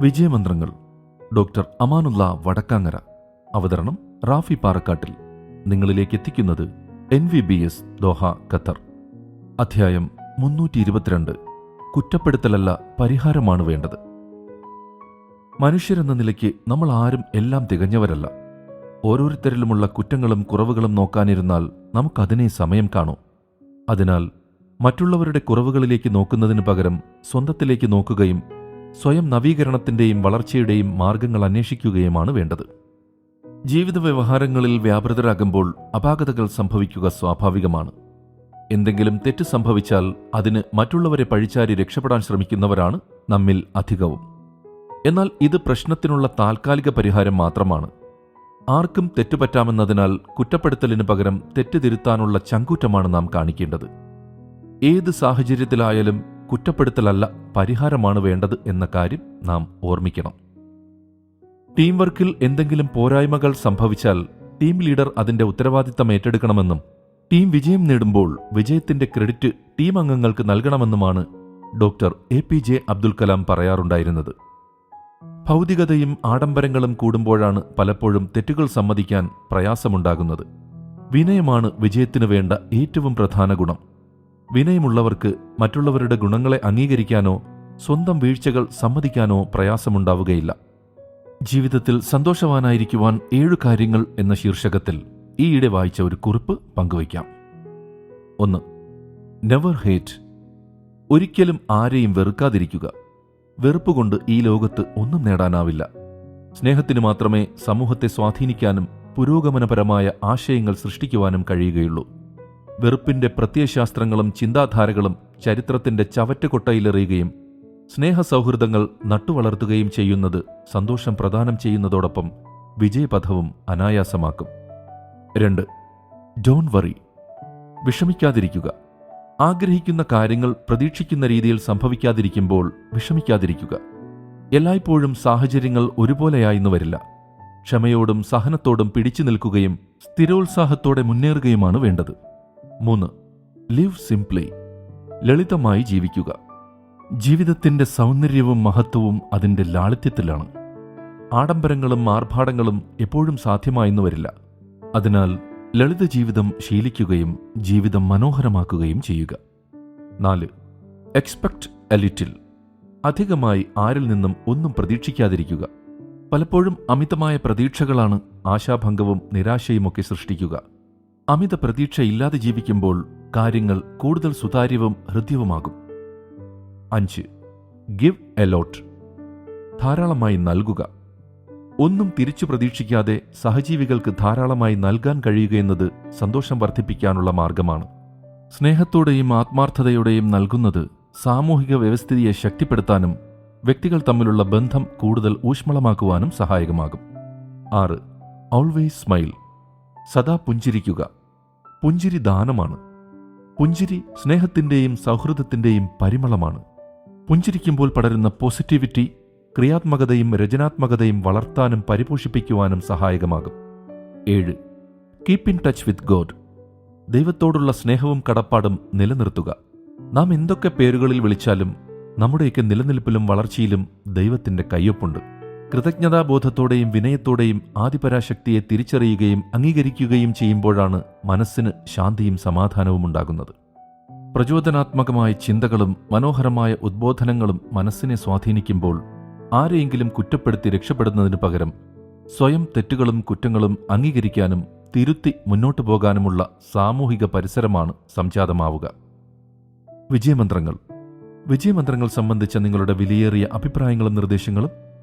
വിജയമന്ത്രങ്ങൾ doctor Amanullah Vadakkangara. അവതരണം റാഫി പാറക്കാട്ടിൽ. നിങ്ങളിലേക്ക് എത്തിക്കുന്നത് N V B S Doha Qatar. അധ്യായം മുന്നൂറ്റി ഇരുപത്തിരണ്ട് കുറ്റപ്പെടുത്തലല്ല പരിഹാരമാണ് വേണ്ടത്. മനുഷ്യരെന്ന നിലയ്ക്ക് നമ്മൾ ആരും എല്ലാം തികഞ്ഞവരല്ല. ഓരോരുത്തരിലുമുള്ള കുറ്റങ്ങളും കുറവുകളും നോക്കാനിരുന്നാൽ നമുക്കതിനെ സമയം കാണൂ. അതിനാൽ മറ്റുള്ളവരുടെ കുറവുകളിലേക്ക് നോക്കുന്നതിന് പകരം സ്വന്തത്തിലേക്ക് നോക്കുകയും സ്വയം നവീകരണത്തിന്റെയും വളർച്ചയുടെയും മാർഗങ്ങൾ അന്വേഷിക്കുകയുമാണ് വേണ്ടത്. ജീവിത വ്യവഹാരങ്ങളിൽ വ്യാപൃതരാകുമ്പോൾ അപാകതകൾ സംഭവിക്കുക സ്വാഭാവികമാണ്. എന്തെങ്കിലും തെറ്റ് സംഭവിച്ചാൽ അതിന് മറ്റുള്ളവരെ പഴിച്ചാരി രക്ഷപ്പെടാൻ ശ്രമിക്കുന്നവരാണ് നമ്മിൽ അധികവും. എന്നാൽ ഇത് പ്രശ്നത്തിനുള്ള താൽക്കാലിക പരിഹാരം മാത്രമാണ്. ആർക്കും തെറ്റുപറ്റാമെന്നതിനാൽ കുറ്റപ്പെടുത്തലിന് പകരം തെറ്റ് തിരുത്താനുള്ള ചങ്കൂറ്റമാണ് നാം കാണിക്കേണ്ടത്. ഏത് സാഹചര്യത്തിലായാലും കുറ്റപ്പെടുത്തലല്ല പരിഹാരമാണ് വേണ്ടത് എന്ന കാര്യം നാം ഓർമ്മിക്കണം. ടീം വർക്കിൽ എന്തെങ്കിലും പോരായ്മകൾ സംഭവിച്ചാൽ ടീം ലീഡർ അതിന്റെ ഉത്തരവാദിത്തം ഏറ്റെടുക്കണമെന്നും ടീം വിജയം നേടുമ്പോൾ വിജയത്തിന്റെ ക്രെഡിറ്റ് ടീം അംഗങ്ങൾക്ക് നൽകണമെന്നുമാണ് doctor A P J Abdul Kalam പറയാറുണ്ടായിരുന്നത്. ഭൗതികതയും ആഡംബരങ്ങളും കൂടുമ്പോഴാണ് പലപ്പോഴും തെറ്റുകൾ സമ്മതിക്കാൻ പ്രയാസമുണ്ടാകുന്നത്. വിനയമാണ് വിജയത്തിനു വേണ്ട ഏറ്റവും പ്രധാന ഗുണം. വിനയമുള്ളവർക്ക് മറ്റുള്ളവരുടെ ഗുണങ്ങളെ അംഗീകരിക്കാനോ സ്വന്തം വീഴ്ചകൾ സമ്മതിക്കാനോ പ്രയാസമുണ്ടാവുകയില്ല. ജീവിതത്തിൽ സന്തോഷവാനായിരിക്കുവാൻ ഏഴു കാര്യങ്ങൾ എന്ന ശീർഷകത്തിൽ ഈയിടെ വായിച്ച ഒരു കുറിപ്പ് പങ്കുവയ്ക്കാം. ഒന്ന് നെവർ ഹേറ്റ് ഒരിക്കലും ആരെയും വെറുക്കാതിരിക്കുക. വെറുപ്പുകൊണ്ട് ഈ ലോകത്ത് ഒന്നും നേടാനാവില്ല. സ്നേഹത്തിന് മാത്രമേ സമൂഹത്തെ സ്വാധീനിക്കാനും പുരോഗമനപരമായ ആശയങ്ങൾ സൃഷ്ടിക്കുവാനും കഴിയുകയുള്ളൂ. വെറുപ്പിന്റെ പ്രത്യയശാസ്ത്രങ്ങളും ചിന്താധാരകളും ചരിത്രത്തിന്റെ ചവറ്റുകൊട്ടയിലെറിയുകയും സ്നേഹസൗഹൃദങ്ങൾ നട്ടുവളർത്തുകയും ചെയ്യുന്നത് സന്തോഷം പ്രദാനം ചെയ്യുന്നതോടൊപ്പം വിജയപഥവും അനായാസമാക്കും. രണ്ട് ഡോൺ വറി. വിഷമിക്കാതിരിക്കുക. ആഗ്രഹിക്കുന്ന കാര്യങ്ങൾ പ്രതീക്ഷിക്കുന്ന രീതിയിൽ സംഭവിക്കാതിരിക്കുമ്പോൾ വിഷമിക്കാതിരിക്കുക. എല്ലായ്പ്പോഴും സാഹചര്യങ്ങൾ ഒരുപോലെയായിന്ന് വരില്ല. ക്ഷമയോടും സഹനത്തോടും പിടിച്ചു നിൽക്കുകയും സ്ഥിരോത്സാഹത്തോടെ മുന്നേറുകയുമാണ് വേണ്ടത്. മൂന്ന്. ലിവ് സിംപ്ലി ലളിതമായി ജീവിക്കുക. ജീവിതത്തിന്റെ സൗന്ദര്യവും മഹത്വവും അതിന്റെ ലാളിത്യത്തിലാണ്. ആഡംബരങ്ങളും ആർഭാടങ്ങളും എപ്പോഴും സാധ്യമായെന്ന് വരില്ല. അതിനാൽ ലളിത ജീവിതം ശീലിക്കുകയും ജീവിതം മനോഹരമാക്കുകയും ചെയ്യുക. നാല്. എക്സ്പെക്ട് എ ലിറ്റിൽ അധികമായി ആരിൽ നിന്നും ഒന്നും പ്രതീക്ഷിക്കാതിരിക്കുക. പലപ്പോഴും അമിതമായ പ്രതീക്ഷകളാണ് ആശാഭംഗവും നിരാശയുമൊക്കെ സൃഷ്ടിക്കുക. അമിത പ്രതീക്ഷ ഇല്ലാതെ ജീവിക്കുമ്പോൾ കാര്യങ്ങൾ കൂടുതൽ സുതാര്യവും ഹൃദ്യവുമാകും. അഞ്ച്. ഗിവ് എലോട്ട് ധാരാളമായി നൽകുക. ഒന്നും തിരിച്ചു പ്രതീക്ഷിക്കാതെ സഹജീവികൾക്ക് ധാരാളമായി നൽകാൻ കഴിയുകയെന്നത് സന്തോഷം വർദ്ധിപ്പിക്കാനുള്ള മാർഗമാണ്. സ്നേഹത്തോടെയും ആത്മാർത്ഥതയോടെയും നൽകുന്നത് സാമൂഹിക വ്യവസ്ഥിതിയെ ശക്തിപ്പെടുത്താനും വ്യക്തികൾ തമ്മിലുള്ള ബന്ധം കൂടുതൽ ഊഷ്മളമാക്കുവാനും സഹായകമാകും. ആറ്. ഓൾവേസ് സ്മൈൽ സദാ പുഞ്ചിരിക്കുക. പുഞ്ചിരി ദാനമാണ്. പുഞ്ചിരി സ്നേഹത്തിന്റെയും സൗഹൃദത്തിന്റെയും പരിമളമാണ്. പുഞ്ചിരിക്കുമ്പോൾ പടരുന്ന പോസിറ്റിവിറ്റി ക്രിയാത്മകതയും രചനാത്മകതയും വളർത്താനും പരിപോഷിപ്പിക്കുവാനും സഹായകമാകും. ഏഴ് keep in touch with God. ദൈവത്തോടുള്ള സ്നേഹവും കടപ്പാടും നിലനിർത്തുക. നാം എന്തൊക്കെ പേരുകളിൽ വിളിച്ചാലും നമ്മുടെയൊക്കെ നിലനിൽപ്പിലും വളർച്ചയിലും ദൈവത്തിന്റെ കയ്യൊപ്പുണ്ട്. കൃതജ്ഞതാബോധത്തോടെയും വിനയത്തോടെയും ആദിപരാശക്തിയെ തിരിച്ചറിയുകയും അംഗീകരിക്കുകയും ചെയ്യുമ്പോഴാണ് മനസ്സിന് ശാന്തിയും സമാധാനവും ഉണ്ടാകുന്നത്. പ്രചോദനാത്മകമായ ചിന്തകളും മനോഹരമായ ഉദ്ബോധനങ്ങളും മനസ്സിനെ സ്വാധീനിക്കുമ്പോൾ ആരെയെങ്കിലും കുറ്റപ്പെടുത്തി രക്ഷപ്പെടുന്നതിന് പകരം സ്വയം തെറ്റുകളും കുറ്റങ്ങളും അംഗീകരിക്കാനും തിരുത്തി മുന്നോട്ടു പോകാനുമുള്ള സാമൂഹിക പരിസരമാണ് സംജാതമാവുക. വിജയമന്ത്രങ്ങൾ. വിജയമന്ത്രങ്ങൾ സംബന്ധിച്ച നിങ്ങളുടെ വിലയേറിയ അഭിപ്രായങ്ങളും നിർദ്ദേശങ്ങളും